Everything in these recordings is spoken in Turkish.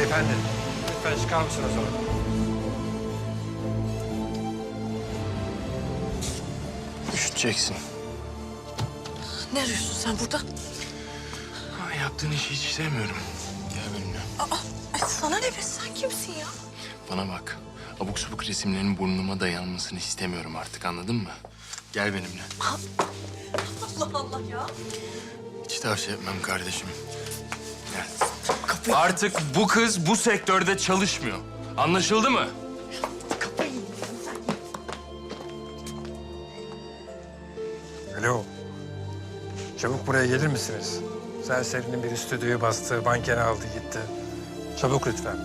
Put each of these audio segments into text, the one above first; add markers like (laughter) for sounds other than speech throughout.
Beyefendi, lütfen çıkar mısınız oradan? Üşüteceksin. Ne arıyorsun sen burada? Ama yaptığın işi hiç sevmiyorum. Gel benimle. Aa, ay sana ne be sen kimsin ya? Bana bak. Abuk subuk resimlerin burnuma dayanmasını istemiyorum artık anladın mı? Gel benimle. (laughs) Allah Allah ya. Hiç tavsiye etmem kardeşim. Gel. Artık bu kız bu sektörde çalışmıyor. Anlaşıldı mı? Alo. Çabuk buraya gelir misiniz? Serserinin bir stüdyoyu bastı, mankeni aldı gitti. Çabuk lütfen.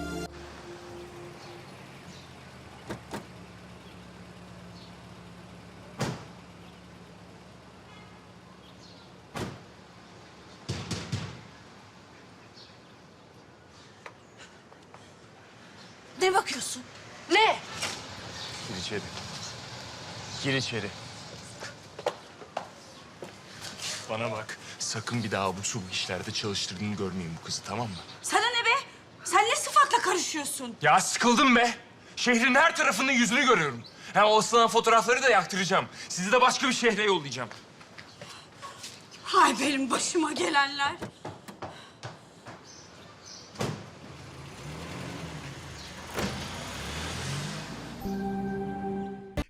Ne bakıyorsun? Ne? Gir içeri. Gir içeri. Bana bak. Sakın bir daha abuk subuk işlerde çalıştırdığını görmeyeyim bu kızı tamam mı? Sana ne be? Sen ne sıfatla karışıyorsun? Ya sıkıldım be. Şehrin her tarafının yüzünü görüyorum. Ha o ıslanan fotoğrafları da yaktıracağım. Sizi de başka bir şehre yollayacağım. Hay benim başıma gelenler.